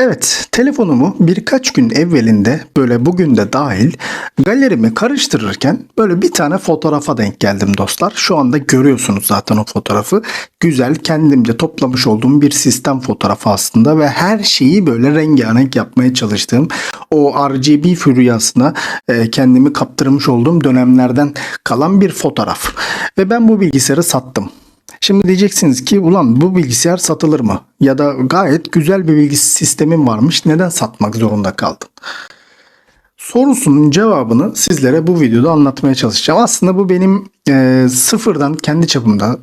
Evet, telefonumu birkaç gün evvelinde böyle bugün de dahil galerimi karıştırırken böyle bir tane fotoğrafa denk geldim dostlar. Şu anda görüyorsunuz zaten o fotoğrafı. Güzel kendimce toplamış olduğum bir sistem fotoğrafı aslında ve her şeyi böyle rengarenk yapmaya çalıştığım o RGB furyasına e, kendimi kaptırmış olduğum dönemlerden kalan bir fotoğraf. Ve ben bu bilgisayarı sattım. Şimdi diyeceksiniz ki ulan bu bilgisayar satılır mı? Ya da gayet güzel bir bilgi sistemim varmış neden satmak zorunda kaldın? Sorusunun cevabını sizlere bu videoda anlatmaya çalışacağım. Aslında bu benim e, sıfırdan kendi çapımda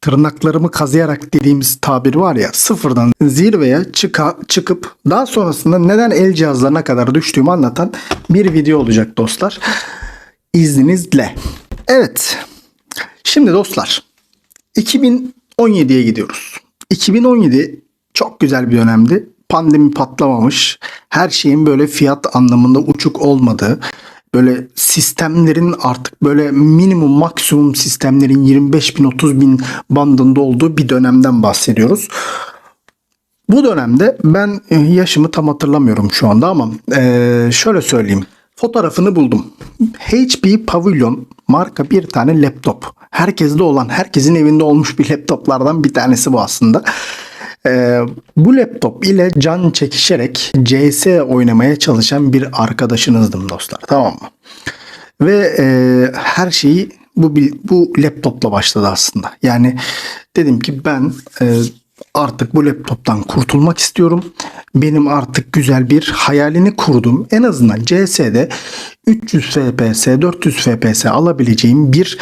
tırnaklarımı kazıyarak dediğimiz tabir var ya sıfırdan zirveye çıka, çıkıp daha sonrasında neden el cihazlarına kadar düştüğümü anlatan bir video olacak dostlar. İzninizle. Evet. Şimdi dostlar 2017'ye gidiyoruz. 2017 çok güzel bir dönemdi. Pandemi patlamamış. Her şeyin böyle fiyat anlamında uçuk olmadığı, böyle sistemlerin artık böyle minimum maksimum sistemlerin 25 bin 30 bin bandında olduğu bir dönemden bahsediyoruz. Bu dönemde ben e, yaşımı tam hatırlamıyorum şu anda ama e, şöyle söyleyeyim. Fotoğrafını buldum. HP Pavilion marka bir tane laptop. Herkeste olan, herkesin evinde olmuş bir laptoplardan bir tanesi bu aslında. E, bu laptop ile can çekişerek CS oynamaya çalışan bir arkadaşınızdım dostlar. Tamam mı? Ve e, her şeyi bu bu laptopla başladı aslında. Yani dedim ki ben e, artık bu laptoptan kurtulmak istiyorum. Benim artık güzel bir hayalini kurdum. En azından CS'de 300 FPS, 400 FPS alabileceğim bir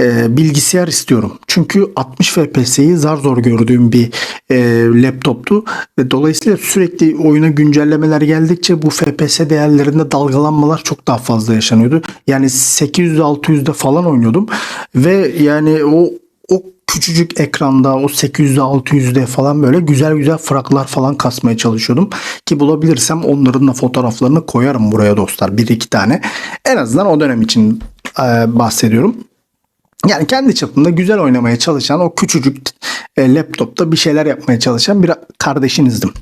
e, bilgisayar istiyorum. Çünkü 60 FPS'yi zar zor gördüğüm bir e, laptoptu ve dolayısıyla sürekli oyuna güncellemeler geldikçe bu FPS değerlerinde dalgalanmalar çok daha fazla yaşanıyordu. Yani 800-600'de falan oynuyordum ve yani o o küçücük ekranda o 800'de 600'de falan böyle güzel güzel fraklar falan kasmaya çalışıyordum. Ki bulabilirsem onların da fotoğraflarını koyarım buraya dostlar. Bir iki tane. En azından o dönem için e, bahsediyorum. Yani kendi çapında güzel oynamaya çalışan o küçücük e, laptopta bir şeyler yapmaya çalışan bir kardeşinizdim.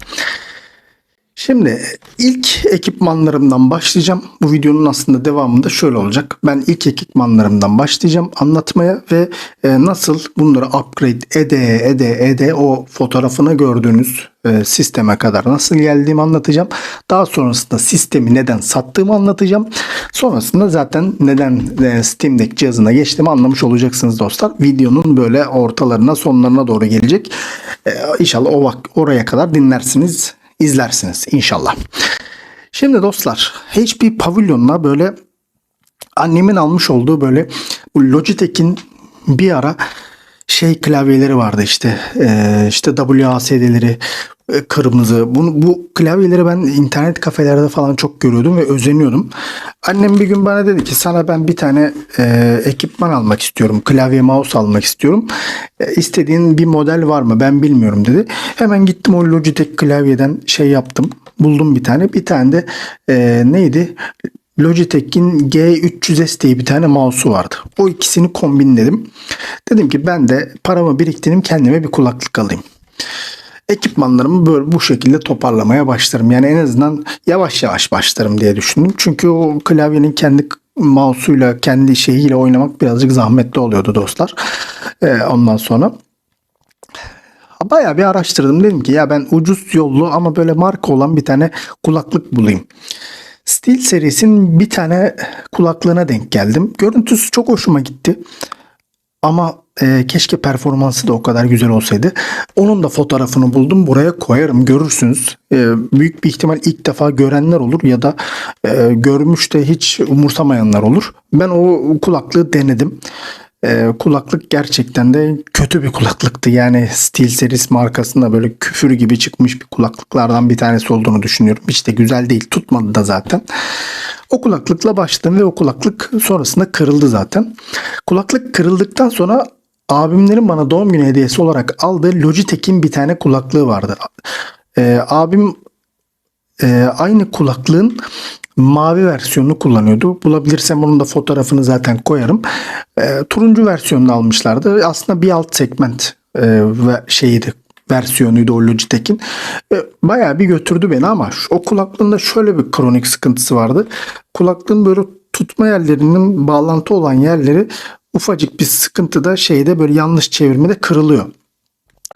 Şimdi ilk ekipmanlarımdan başlayacağım. Bu videonun aslında devamında şöyle olacak. Ben ilk ekipmanlarımdan başlayacağım anlatmaya ve e, nasıl bunları upgrade ede ede ede o fotoğrafını gördüğünüz e, sisteme kadar nasıl geldiğimi anlatacağım. Daha sonrasında sistemi neden sattığımı anlatacağım. Sonrasında zaten neden e, Steam Deck cihazına geçtiğimi anlamış olacaksınız dostlar. Videonun böyle ortalarına sonlarına doğru gelecek. İnşallah o oraya kadar dinlersiniz izlersiniz inşallah. Şimdi dostlar HP Pavilion'la böyle annemin almış olduğu böyle Logitech'in bir ara şey klavyeleri vardı işte Ee, işte WASD'leri e, kırmızı. Bunu, bu klavyeleri ben internet kafelerde falan çok görüyordum ve özeniyordum. Annem bir gün bana dedi ki sana ben bir tane e, ekipman almak istiyorum. Klavye mouse almak istiyorum. E, istediğin bir model var mı? Ben bilmiyorum dedi. Hemen gittim o Logitech klavyeden şey yaptım. Buldum bir tane. Bir tane de e, neydi? Logitech'in G300S diye bir tane mouse'u vardı. O ikisini kombinledim. Dedim ki ben de paramı biriktireyim kendime bir kulaklık alayım ekipmanlarımı böyle bu şekilde toparlamaya başlarım. Yani en azından yavaş yavaş başlarım diye düşündüm. Çünkü o klavyenin kendi mouse'uyla kendi şeyiyle oynamak birazcık zahmetli oluyordu dostlar. Ee, ondan sonra bayağı bir araştırdım. Dedim ki ya ben ucuz yollu ama böyle marka olan bir tane kulaklık bulayım. Steel serisinin bir tane kulaklığına denk geldim. Görüntüsü çok hoşuma gitti. Ama e, keşke performansı da o kadar güzel olsaydı. Onun da fotoğrafını buldum. Buraya koyarım. Görürsünüz. E, büyük bir ihtimal ilk defa görenler olur ya da e, görmüş de hiç umursamayanlar olur. Ben o kulaklığı denedim. E, kulaklık gerçekten de kötü bir kulaklıktı. Yani SteelSeries markasında böyle küfür gibi çıkmış bir kulaklıklardan bir tanesi olduğunu düşünüyorum. Hiç de güzel değil. Tutmadı da zaten. O kulaklıkla başladım ve o kulaklık sonrasında kırıldı zaten. Kulaklık kırıldıktan sonra abimlerin bana doğum günü hediyesi olarak aldığı Logitech'in bir tane kulaklığı vardı. Ee, abim e, aynı kulaklığın mavi versiyonunu kullanıyordu. Bulabilirsem onun da fotoğrafını zaten koyarım. E, turuncu versiyonunu almışlardı. Aslında bir alt segment e, ve şeyiydi versiyonuydu o Logitech'in. E, bayağı bir götürdü beni ama şu- o kulaklığında şöyle bir kronik sıkıntısı vardı. Kulaklığın böyle tutma yerlerinin bağlantı olan yerleri ufacık bir sıkıntıda şeyde böyle yanlış çevirmede kırılıyor.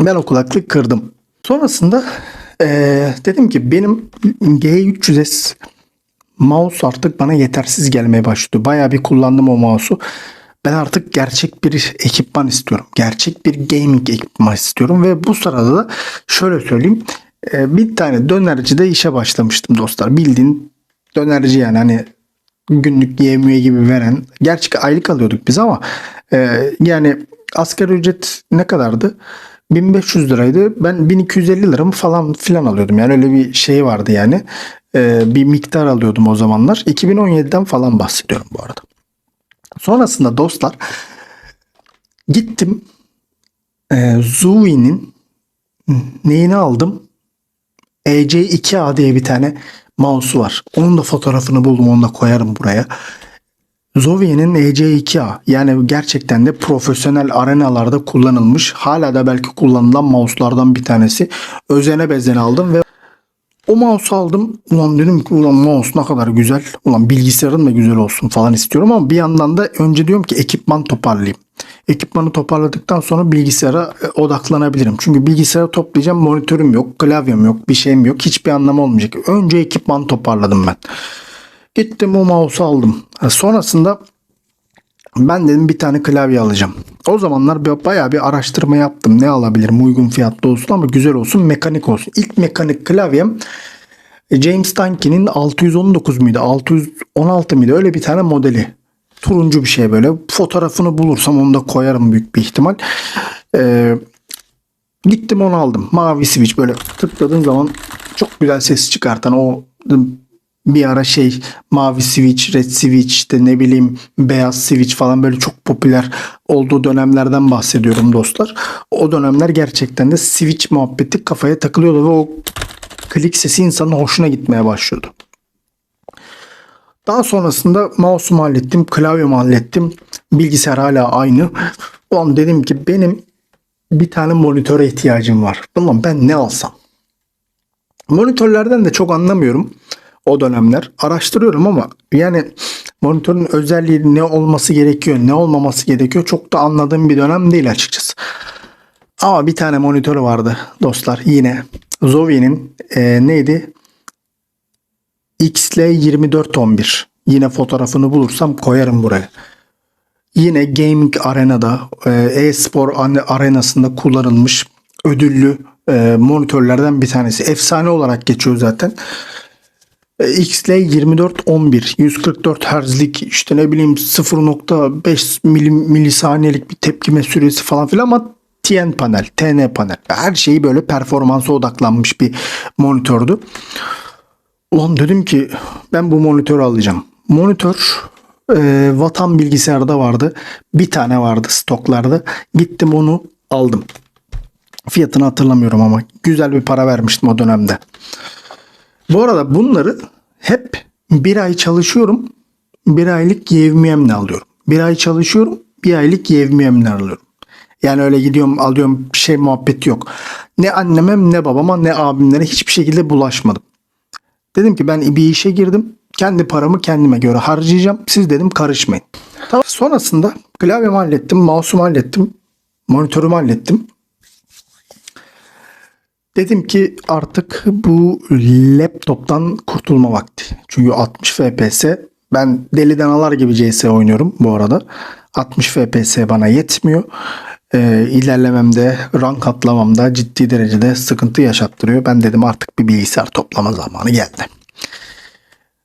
Ben o kulaklığı kırdım. Sonrasında eee, dedim ki benim G300S mouse artık bana yetersiz gelmeye başladı. Bayağı bir kullandım o mouse'u. Ben artık gerçek bir ekipman istiyorum. Gerçek bir gaming ekipman istiyorum ve bu sırada da şöyle söyleyeyim. eee, bir tane dönercide işe başlamıştım dostlar. Bildiğin dönerci yani hani günlük yevmiye gibi veren. Gerçi aylık alıyorduk biz ama e, yani asgari ücret ne kadardı? 1500 liraydı. Ben 1250 lira mı falan filan alıyordum. Yani öyle bir şey vardı yani. E, bir miktar alıyordum o zamanlar. 2017'den falan bahsediyorum bu arada. Sonrasında dostlar gittim e, Zui'nin neyini aldım? EC2A diye bir tane mouse'u var. Onun da fotoğrafını buldum. Onu da koyarım buraya. Zovia'nın EC2A yani gerçekten de profesyonel arenalarda kullanılmış hala da belki kullanılan mouse'lardan bir tanesi. Özene bezene aldım ve o mouse aldım. Ulan dedim ki ulan mouse ne kadar güzel. Ulan bilgisayarın da güzel olsun falan istiyorum ama bir yandan da önce diyorum ki ekipman toparlayayım. Ekipmanı toparladıktan sonra bilgisayara e, odaklanabilirim. Çünkü bilgisayarı toplayacağım monitörüm yok, klavyem yok, bir şeyim yok. Hiçbir anlamı olmayacak. Önce ekipman toparladım ben. Gittim o mouse'u aldım. Sonrasında ben dedim bir tane klavye alacağım. O zamanlar bayağı bir araştırma yaptım. Ne alabilirim uygun fiyatlı olsun ama güzel olsun mekanik olsun. İlk mekanik klavyem e, James Duncan'in 619 muydu 616 mıydı öyle bir tane modeli. Turuncu bir şey böyle. Fotoğrafını bulursam onu da koyarım büyük bir ihtimal. Ee, gittim onu aldım. Mavi switch böyle tıkladığın zaman çok güzel ses çıkartan o bir ara şey mavi switch, red switch işte ne bileyim beyaz switch falan böyle çok popüler olduğu dönemlerden bahsediyorum dostlar. O dönemler gerçekten de switch muhabbeti kafaya takılıyordu ve o klik sesi insanın hoşuna gitmeye başlıyordu. Daha sonrasında mouse'umu hallettim, klavyemi hallettim. Bilgisayar hala aynı. Ulan dedim ki benim bir tane monitöre ihtiyacım var. Ulan ben ne alsam? Monitörlerden de çok anlamıyorum o dönemler. Araştırıyorum ama yani monitörün özelliği ne olması gerekiyor, ne olmaması gerekiyor çok da anladığım bir dönem değil açıkçası. Ama bir tane monitörü vardı dostlar yine. Zovi'nin e, neydi? XL2411. Yine fotoğrafını bulursam koyarım buraya. Yine gaming arenada, e, e-spor arenasında kullanılmış ödüllü e, monitörlerden bir tanesi. Efsane olarak geçiyor zaten. E, XL 2411 144 Hz'lik işte ne bileyim 0.5 milim, milisaniyelik bir tepkime süresi falan filan ama TN panel, TN panel. Her şeyi böyle performansa odaklanmış bir monitördü. Ulan dedim ki ben bu monitörü alacağım. Monitör e, Vatan bilgisayarda vardı. Bir tane vardı stoklarda. Gittim onu aldım. Fiyatını hatırlamıyorum ama güzel bir para vermiştim o dönemde. Bu arada bunları hep bir ay çalışıyorum. Bir aylık yevmiyemle alıyorum. Bir ay çalışıyorum. Bir aylık yevmiyemle alıyorum. Yani öyle gidiyorum alıyorum bir şey muhabbeti yok. Ne anneme ne babama ne abimlere hiçbir şekilde bulaşmadım. Dedim ki ben bir işe girdim. Kendi paramı kendime göre harcayacağım. Siz dedim karışmayın. Tamam. Sonrasında klavyemi hallettim, mouse'umu hallettim, monitörümü hallettim. Dedim ki artık bu laptoptan kurtulma vakti. Çünkü 60 FPS ben deli danalar gibi CS oynuyorum bu arada. 60 FPS bana yetmiyor. Ee, ilerlememde, rank atlamamda ciddi derecede sıkıntı yaşattırıyor. Ben dedim artık bir bilgisayar toplama zamanı geldi.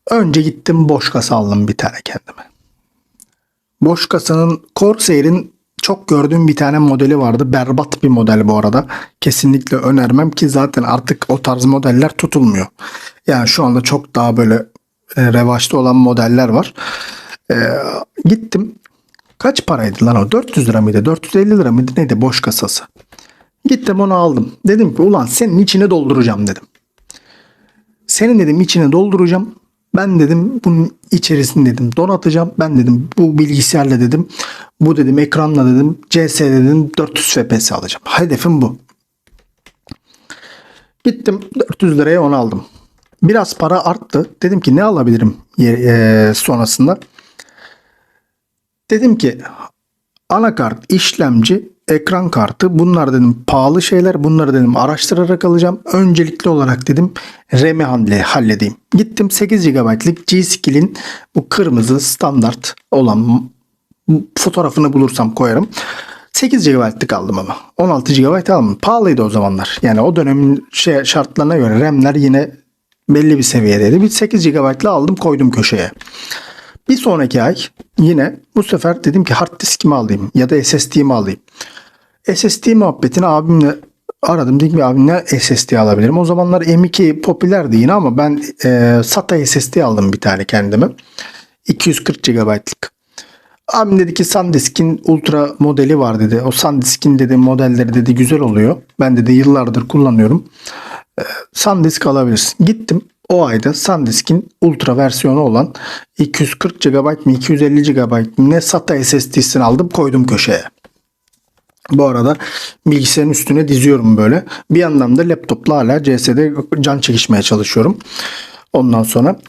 Önce gittim boş kasa aldım bir tane kendime. Boş kasanın Corsair'in çok gördüğüm bir tane modeli vardı. Berbat bir model bu arada. Kesinlikle önermem ki zaten artık o tarz modeller tutulmuyor. Yani şu anda çok daha böyle e, revaçta olan modeller var. E, gittim. Kaç paraydı lan o? 400 lira mıydı? 450 lira mıydı? Neydi boş kasası? Gittim onu aldım. Dedim ki ulan senin içine dolduracağım dedim. Senin dedim içine dolduracağım. Ben dedim bunun içerisini dedim donatacağım. Ben dedim bu bilgisayarla dedim bu dedim ekranla dedim CS dedim 400 FPS alacağım. Hedefim bu. Gittim 400 liraya onu aldım. Biraz para arttı. Dedim ki ne alabilirim e, sonrasında. Dedim ki anakart, işlemci, ekran kartı bunlar dedim pahalı şeyler. Bunları dedim araştırarak alacağım. Öncelikli olarak dedim RAM'i halle- halledeyim. Gittim 8 GB'lık G-Skill'in bu kırmızı standart olan fotoğrafını bulursam koyarım. 8 GB'lık aldım ama. 16 GB almadım. Pahalıydı o zamanlar. Yani o dönemin şey şartlarına göre RAM'ler yine belli bir seviyedeydi. Bir 8 GB'lı aldım koydum köşeye. Bir sonraki ay yine bu sefer dedim ki hard diskimi alayım ya da SSD'mi alayım. SSD muhabbetini abimle aradım. Dedim ki abi ne SSD alabilirim? O zamanlar M2 popülerdi yine ama ben e, SATA SSD aldım bir tane kendime. 240 GB'lık. Abim dedi ki SanDisk'in Ultra modeli var dedi. O SanDisk'in dedi modelleri dedi güzel oluyor. Ben dedi yıllardır kullanıyorum. Ee, SanDisk alabilirsin. Gittim o ayda SanDisk'in Ultra versiyonu olan 240 GB mi 250 GB mi ne SATA SSD'sini aldım koydum köşeye. Bu arada bilgisayarın üstüne diziyorum böyle. Bir yandan da laptopla hala CS'de can çekişmeye çalışıyorum. Ondan sonra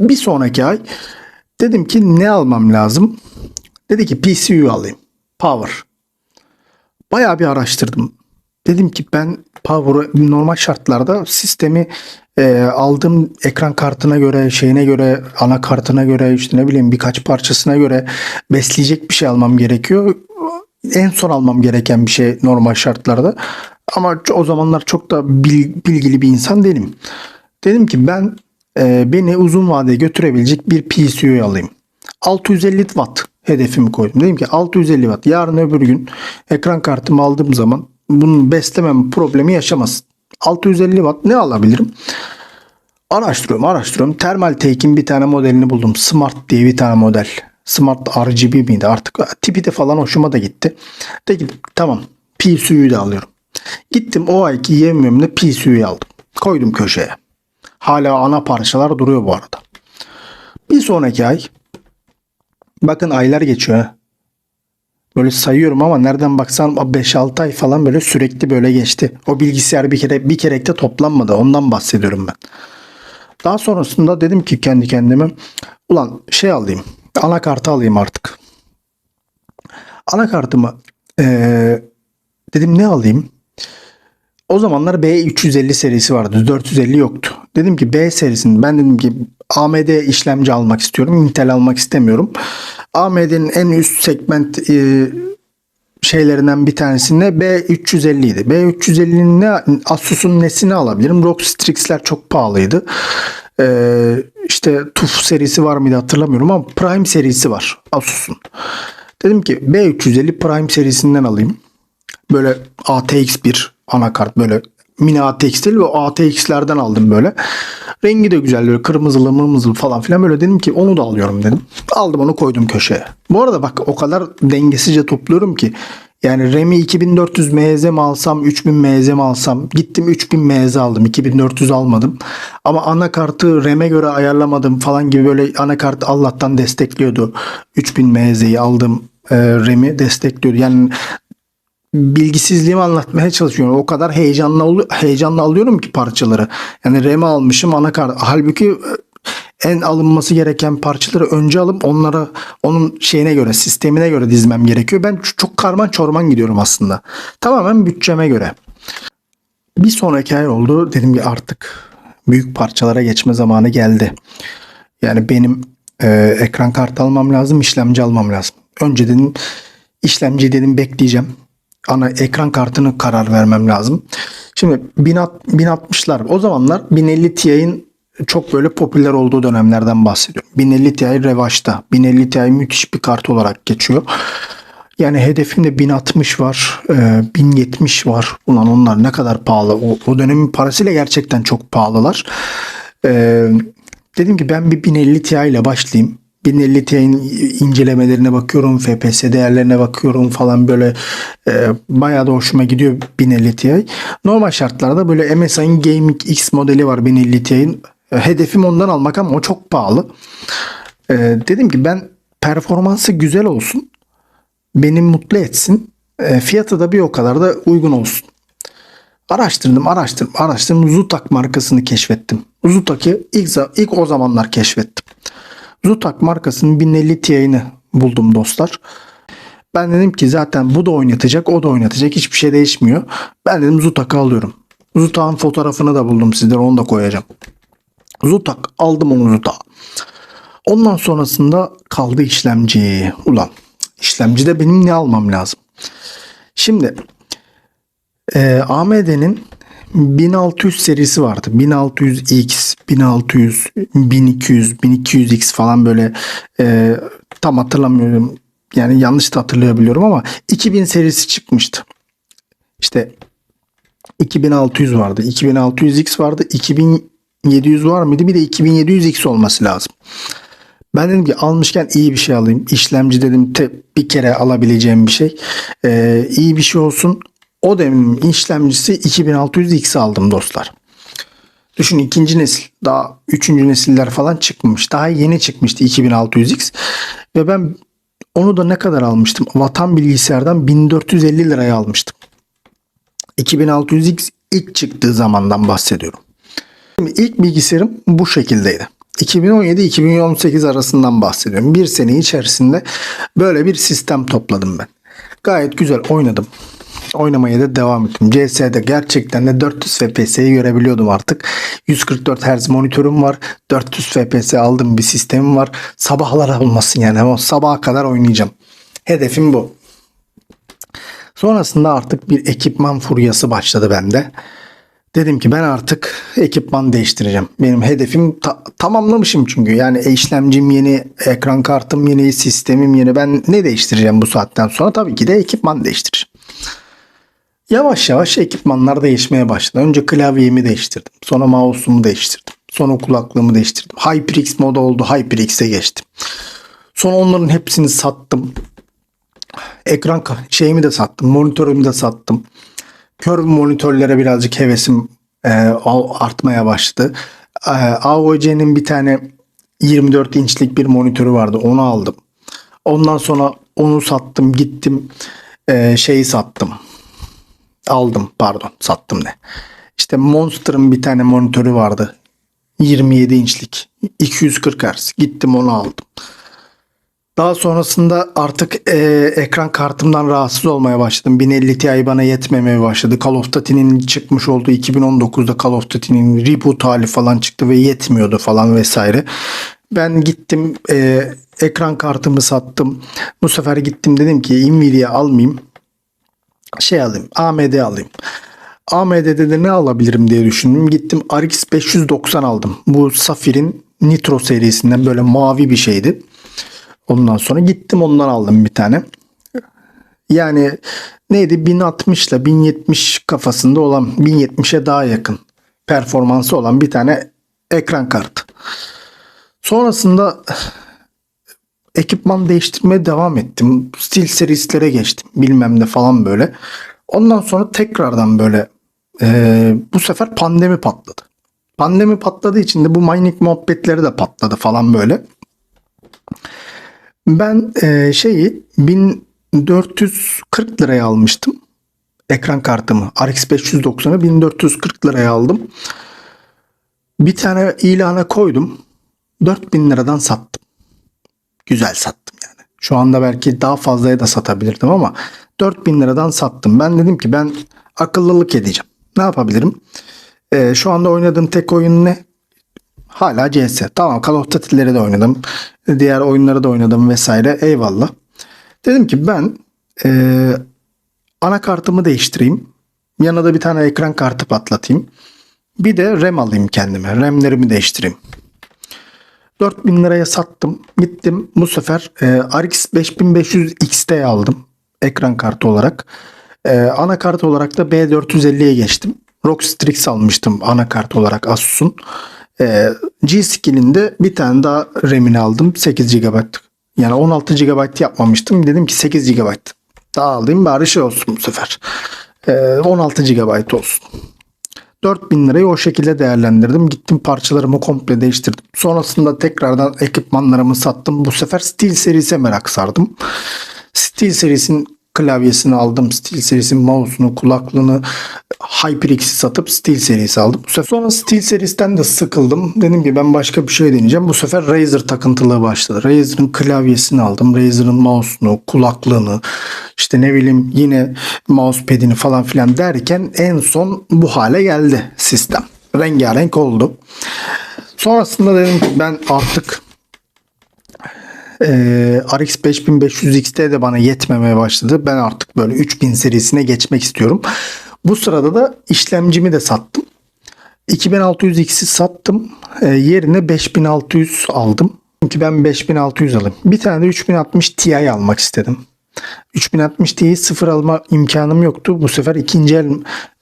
bir sonraki ay dedim ki ne almam lazım? Dedi ki PCU alayım. Power. Bayağı bir araştırdım. Dedim ki ben Power'ı normal şartlarda sistemi e, aldığım ekran kartına göre, şeyine göre, anakartına göre, işte ne bileyim birkaç parçasına göre besleyecek bir şey almam gerekiyor. En son almam gereken bir şey normal şartlarda. Ama o zamanlar çok da bil- bilgili bir insan değilim. Dedim ki ben e, beni uzun vadeye götürebilecek bir PCU alayım. 650 watt hedefimi koydum. Dedim ki 650 watt yarın öbür gün ekran kartımı aldığım zaman bunun beslemem problemi yaşamaz. 650 watt ne alabilirim? Araştırıyorum araştırıyorum. Thermaltake'in bir tane modelini buldum. Smart diye bir tane model. Smart RGB miydi artık? Tipi de falan hoşuma da gitti. Dedim tamam PCU'yu da alıyorum. Gittim o ayki yemimle PCU'yu aldım. Koydum köşeye. Hala ana parçalar duruyor bu arada. Bir sonraki ay bakın aylar geçiyor. Böyle sayıyorum ama nereden baksan 5-6 ay falan böyle sürekli böyle geçti. O bilgisayar bir kere bir kerekte toplanmadı. Ondan bahsediyorum ben. Daha sonrasında dedim ki kendi kendime ulan şey alayım. Anakartı alayım artık. Anakartımı eee, dedim ne alayım? O zamanlar B350 serisi vardı. 450 yoktu. Dedim ki B serisinin ben dedim ki AMD işlemci almak istiyorum. Intel almak istemiyorum. AMD'nin en üst segment e, şeylerinden bir tanesi ne? B350 idi. B350'nin ne Asus'un nesini alabilirim? ROG Strix'ler çok pahalıydı. Ee, işte TUF serisi var mıydı hatırlamıyorum ama Prime serisi var Asus'un. Dedim ki B350 Prime serisinden alayım. Böyle ATX1 anakart böyle mini ATX değil o ATX'lerden aldım böyle. Rengi de güzel böyle kırmızılı mırmızılı falan filan böyle dedim ki onu da alıyorum dedim. Aldım onu koydum köşeye. Bu arada bak o kadar dengesizce topluyorum ki yani RAM'i 2400 MZ mi alsam 3000 MZ mi alsam gittim 3000 MZ aldım 2400 almadım. Ama anakartı RAM'e göre ayarlamadım falan gibi böyle anakart Allah'tan destekliyordu. 3000 MZ'yi aldım e, RAM'i destekliyordu. Yani bilgisizliğimi anlatmaya çalışıyorum. O kadar heyecanlı olu- heyecanlı alıyorum ki parçaları. Yani RAM almışım anakart. Halbuki en alınması gereken parçaları önce alıp onlara onun şeyine göre, sistemine göre dizmem gerekiyor. Ben çok karman çorman gidiyorum aslında. Tamamen bütçeme göre. Bir sonraki ay oldu. Dedim ki artık büyük parçalara geçme zamanı geldi. Yani benim e, ekran kartı almam lazım, işlemci almam lazım. Önce dedim işlemci dedim bekleyeceğim. Ana ekran kartını karar vermem lazım. Şimdi 1060'lar o zamanlar 1050 Ti'nin çok böyle popüler olduğu dönemlerden bahsediyorum. 1050 Ti revaçta. 1050 Ti müthiş bir kart olarak geçiyor. Yani hedefimde 1060 var, e, 1070 var. Ulan onlar ne kadar pahalı. O, o dönemin parasıyla gerçekten çok pahalılar. E, dedim ki ben bir 1050 Ti ile başlayayım. 1050 Ti'nin incelemelerine bakıyorum, FPS değerlerine bakıyorum falan böyle e, bayağı da hoşuma gidiyor 1050 Ti. Normal şartlarda böyle MSI'nin Gaming X modeli var 1050 Ti'nin. E, Hedefim ondan almak ama o çok pahalı. E, dedim ki ben performansı güzel olsun beni mutlu etsin. E, fiyatı da bir o kadar da uygun olsun. Araştırdım, araştırdım, araştırdım. Zutak markasını keşfettim. Zutak'ı ilk, ilk o zamanlar keşfettim. Zutak markasının 1050 Ti'ini buldum dostlar. Ben dedim ki zaten bu da oynatacak, o da oynatacak. Hiçbir şey değişmiyor. Ben dedim Zutak'ı alıyorum. Zutak'ın fotoğrafını da buldum sizlere onu da koyacağım. Zutak aldım onu Zutak. Ondan sonrasında kaldı işlemci. Ulan işlemci de benim ne almam lazım? Şimdi e, AMD'nin 1600 serisi vardı. 1600X, 1600, 1200, 1200X falan böyle e, tam hatırlamıyorum. Yani yanlış da hatırlayabiliyorum ama 2000 serisi çıkmıştı. İşte 2600 vardı. 2600X vardı. 2700 var mıydı? Bir de 2700X olması lazım. Ben dedim ki almışken iyi bir şey alayım. İşlemci dedim te, bir kere alabileceğim bir şey. Ee, iyi bir şey olsun. O dönemin işlemcisi 2600X aldım dostlar. Düşün ikinci nesil daha üçüncü nesiller falan çıkmamış. Daha yeni çıkmıştı 2600X. Ve ben onu da ne kadar almıştım? Vatan bilgisayardan 1450 liraya almıştım. 2600X ilk çıktığı zamandan bahsediyorum. Şimdi ilk bilgisayarım bu şekildeydi. 2017-2018 arasından bahsediyorum. Bir sene içerisinde böyle bir sistem topladım ben. Gayet güzel oynadım. Oynamaya da devam ettim. CS'de gerçekten de 400 FPS'yi görebiliyordum artık. 144 Hz monitörüm var. 400 FPS aldığım bir sistemim var. Sabahlar olmasın yani ama sabaha kadar oynayacağım. Hedefim bu. Sonrasında artık bir ekipman furyası başladı bende. Dedim ki ben artık ekipman değiştireceğim. Benim hedefim ta- tamamlamışım çünkü. Yani işlemcim yeni, ekran kartım yeni, sistemim yeni. Ben ne değiştireceğim bu saatten sonra? Tabii ki de ekipman değiştireceğim. Yavaş yavaş ekipmanlar değişmeye başladı. Önce klavyemi değiştirdim. Sonra mouse'umu değiştirdim. Sonra kulaklığımı değiştirdim. HyperX moda oldu. HyperX'e geçtim. Sonra onların hepsini sattım. Ekran şeyimi de sattım. Monitörümü de sattım. Kör monitörlere birazcık hevesim e, artmaya başladı. E, AOC'nin bir tane 24 inçlik bir monitörü vardı. Onu aldım. Ondan sonra onu sattım. Gittim e, şeyi sattım. Aldım pardon sattım ne. İşte Monster'ın bir tane monitörü vardı. 27 inçlik. 240 Hz. Gittim onu aldım. Daha sonrasında artık e, ekran kartımdan rahatsız olmaya başladım. 1050 Ti bana yetmemeye başladı. Call of Duty'nin çıkmış olduğu 2019'da Call of Duty'nin reboot hali falan çıktı ve yetmiyordu falan vesaire. Ben gittim e, ekran kartımı sattım. Bu sefer gittim dedim ki Nvidia almayayım. Şey alayım AMD alayım. AMD'de de ne alabilirim diye düşündüm. Gittim RX 590 aldım. Bu Safir'in Nitro serisinden böyle mavi bir şeydi. Ondan sonra gittim ondan aldım bir tane. Yani neydi 1060 ile 1070 kafasında olan 1070'e daha yakın performansı olan bir tane ekran kartı. Sonrasında ekipman değiştirmeye devam ettim. Stil serislere geçtim. Bilmem ne falan böyle. Ondan sonra tekrardan böyle e, bu sefer pandemi patladı. Pandemi patladığı için de bu mining muhabbetleri de patladı falan böyle. Ben e, şeyi 1440 liraya almıştım. Ekran kartımı. RX 590'ı 1440 liraya aldım. Bir tane ilana koydum. 4000 liradan sattım. Güzel sattım yani. Şu anda belki daha fazlaya da satabilirdim ama 4000 liradan sattım. Ben dedim ki ben akıllılık edeceğim. Ne yapabilirim? E, şu anda oynadığım tek oyun ne? Hala CS. Tamam Call of Duty'leri de oynadım. Diğer oyunları da oynadım vesaire. Eyvallah. Dedim ki ben e, anakartımı değiştireyim. Yanına da bir tane ekran kartı patlatayım. Bir de RAM alayım kendime. RAM'lerimi değiştireyim. 4000 liraya sattım. Gittim bu sefer e, RX 5500 XT aldım. Ekran kartı olarak. E, anakart olarak da B450'ye geçtim. ROG Strix almıştım anakart olarak Asus'un. E, G-Skill'in de bir tane daha RAM'ini aldım. 8 GB. Yani 16 GB yapmamıştım. Dedim ki 8 GB. Daha alayım bari şey olsun bu sefer. E, 16 GB olsun. 4000 lirayı o şekilde değerlendirdim. Gittim parçalarımı komple değiştirdim. Sonrasında tekrardan ekipmanlarımı sattım. Bu sefer Steel serisi merak sardım. Steel serisinin klavyesini aldım. Steel serisi mouse'unu, kulaklığını HyperX'i satıp Steel serisi aldım. Sonra Steel serisinden de sıkıldım. Dedim ki ben başka bir şey deneyeceğim. Bu sefer Razer takıntılığı başladı. Razer'ın klavyesini aldım. Razer'ın mouse'unu, kulaklığını, işte ne bileyim yine mousepad'ini falan filan derken en son bu hale geldi sistem. Rengarenk oldu. Sonrasında dedim ki ben artık ee, RX 5500 XT de bana yetmemeye başladı. Ben artık böyle 3000 serisine geçmek istiyorum. Bu sırada da işlemcimi de sattım. 2600X'i sattım. Ee, yerine 5600 aldım. Çünkü ben 5600 alayım. Bir tane de 3060 Ti almak istedim. 3060 Ti'yi sıfır alma imkanım yoktu. Bu sefer ikinci el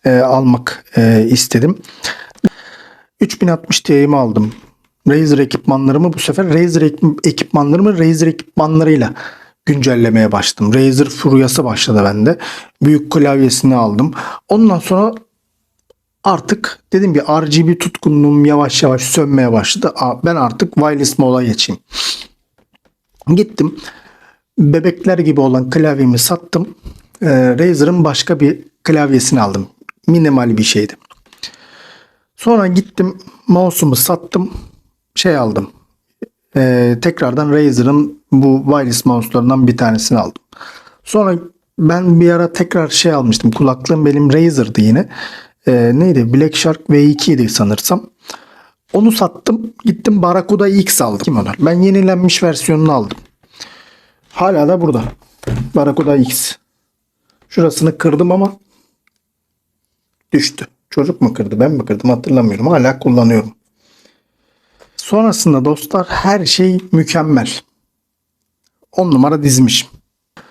e, almak e, istedim. 3060 Ti'mi aldım. Razer ekipmanlarımı bu sefer Razer ek- ekipmanlarımı Razer ekipmanlarıyla güncellemeye başladım. Razer furyası başladı bende. Büyük klavyesini aldım. Ondan sonra artık dedim ki RGB tutkunluğum yavaş yavaş sönmeye başladı. Ben artık wireless moda geçeyim. Gittim. Bebekler gibi olan klavyemi sattım. Ee, Razer'ın başka bir klavyesini aldım. Minimal bir şeydi. Sonra gittim mouse'umu sattım. Şey aldım. Ee, tekrardan Razer'ın bu wireless mouse'larından bir tanesini aldım. Sonra ben bir ara tekrar şey almıştım. Kulaklığım benim Razer'dı yine. Ee, neydi? Black Shark V2 idi sanırsam. Onu sattım. Gittim Barracuda X aldım. Onlar? Ben yenilenmiş versiyonunu aldım. Hala da burada. Barracuda X. Şurasını kırdım ama düştü. Çocuk mu kırdı ben mi kırdım hatırlamıyorum. Hala kullanıyorum. Sonrasında dostlar her şey mükemmel. 10 numara dizmişim.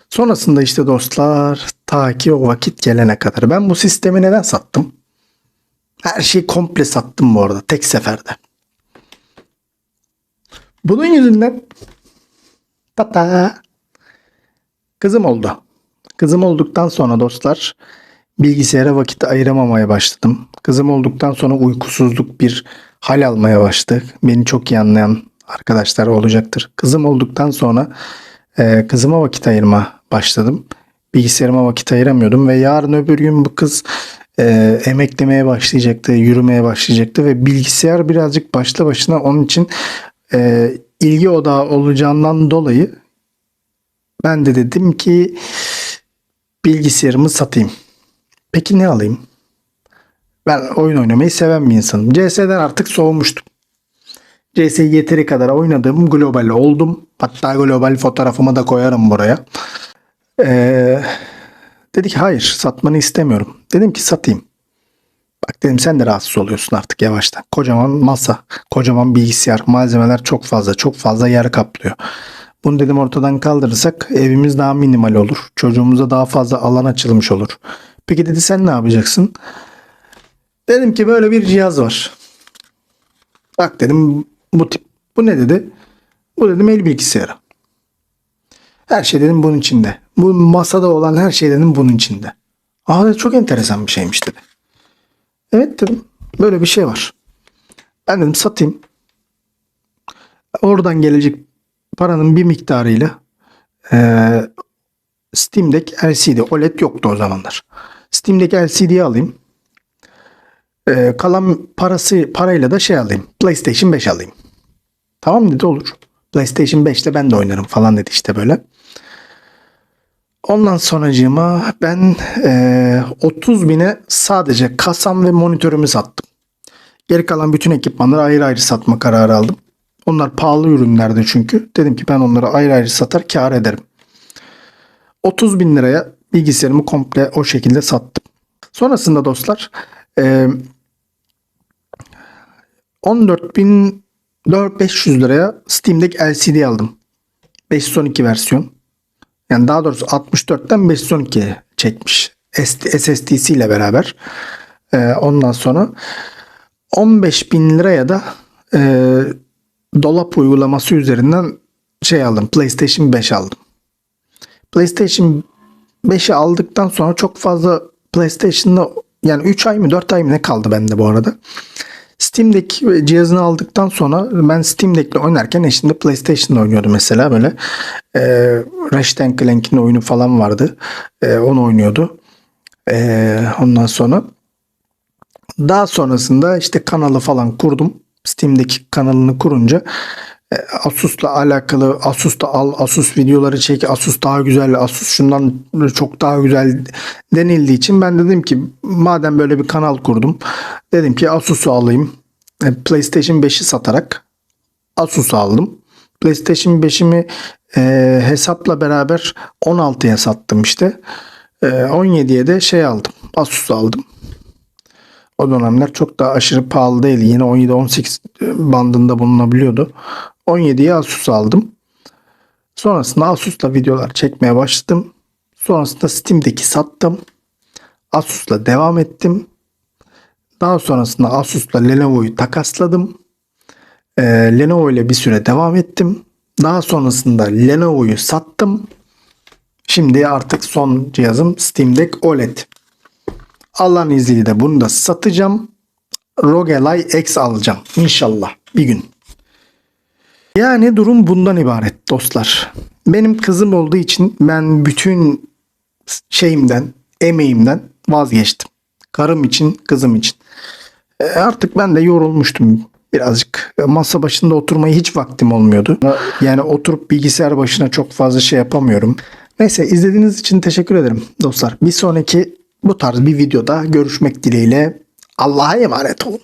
Sonrasında işte dostlar ta ki o vakit gelene kadar. Ben bu sistemi neden sattım? Her şeyi komple sattım bu arada tek seferde. Bunun yüzünden tata kızım oldu. Kızım olduktan sonra dostlar bilgisayara vakit ayıramamaya başladım. Kızım olduktan sonra uykusuzluk bir hal almaya başladı. Beni çok iyi anlayan arkadaşlar olacaktır. Kızım olduktan sonra e, kızıma vakit ayırma başladım. Bilgisayarıma vakit ayıramıyordum ve yarın öbür gün bu kız e, emeklemeye başlayacaktı, yürümeye başlayacaktı ve bilgisayar birazcık başlı başına onun için e, ilgi odağı olacağından dolayı ben de dedim ki bilgisayarımı satayım. Peki ne alayım? Ben oyun oynamayı seven bir insanım. CS'den artık soğumuştum. CS'yi yeteri kadar oynadım. Global oldum. Hatta global fotoğrafımı da koyarım buraya. Ee, dedi ki hayır satmanı istemiyorum. Dedim ki satayım. Bak dedim sen de rahatsız oluyorsun artık yavaştan. Kocaman masa, kocaman bilgisayar, malzemeler çok fazla, çok fazla yer kaplıyor. Bunu dedim ortadan kaldırırsak evimiz daha minimal olur. Çocuğumuza daha fazla alan açılmış olur. Peki dedi sen ne yapacaksın? Dedim ki böyle bir cihaz var. Bak dedim bu tip bu ne dedi? Bu dedim el bilgisayarı. Her şey dedim bunun içinde. Bu masada olan her şey dedim bunun içinde. Aa çok enteresan bir şeymiş dedi. Evet dedim. Böyle bir şey var. Ben dedim satayım. Oradan gelecek paranın bir miktarıyla eee Steam Deck LCD OLED yoktu o zamanlar. Steam Deck LCD'yi alayım. Ee, kalan parası parayla da şey alayım. PlayStation 5 alayım. Tamam dedi olur. PlayStation 5'te ben de oynarım falan dedi işte böyle. Ondan sonracığıma ben eee 30 bine sadece kasam ve monitörümü sattım. Geri kalan bütün ekipmanları ayrı ayrı satma kararı aldım. Onlar pahalı ürünlerdi çünkü. Dedim ki ben onları ayrı ayrı satar kar ederim. 30 bin liraya bilgisayarımı komple o şekilde sattım. Sonrasında dostlar e, 14.500 liraya Steam Deck LCD aldım. 512 versiyon. Yani daha doğrusu 64'ten 512'ye çekmiş. SSD'si ile beraber. E, ondan sonra 15 bin liraya da e, dolap uygulaması üzerinden şey aldım. PlayStation 5 aldım. PlayStation 5'i aldıktan sonra çok fazla PlayStation'da yani 3 ay mı 4 ay mı ne kaldı bende bu arada. Steam Deck cihazını aldıktan sonra ben Steam Deck'le oynarken eşinde PlayStation'da oynuyordu mesela böyle. E, Ratchet Clank'in oyunu falan vardı. E, onu oynuyordu. E, ondan sonra daha sonrasında işte kanalı falan kurdum. Steam'deki kanalını kurunca Asus'la alakalı Asus'ta al Asus videoları çek Asus daha güzel Asus şundan çok daha güzel denildiği için ben dedim ki madem böyle bir kanal kurdum dedim ki Asus'u alayım E, PlayStation 5'i satarak Asus'u aldım. PlayStation 5'imi e, hesapla beraber 16'ya sattım işte. E, 17'ye de şey aldım. Asus aldım. O dönemler çok da aşırı pahalı değil. Yine 17-18 bandında bulunabiliyordu. 17'ye Asus aldım. Sonrasında Asus'la videolar çekmeye başladım. Sonrasında Steam'deki sattım. Asus'la devam ettim. Daha sonrasında Asus'la Lenovo'yu takasladım. Ee, Lenovo ile bir süre devam ettim. Daha sonrasında Lenovo'yu sattım. Şimdi artık son cihazım Steam Deck OLED. Allah'ın izniyle de bunu da satacağım. ROG Ally X alacağım. İnşallah bir gün. Yani durum bundan ibaret dostlar. Benim kızım olduğu için ben bütün şeyimden, emeğimden vazgeçtim. Karım için, kızım için. E, artık ben de yorulmuştum birazcık. E, Masa başında oturmaya hiç vaktim olmuyordu. Yani oturup bilgisayar başına çok fazla şey yapamıyorum. Neyse izlediğiniz için teşekkür ederim dostlar. Bir sonraki bu tarz bir videoda görüşmek dileğiyle. Allah'a emanet olun.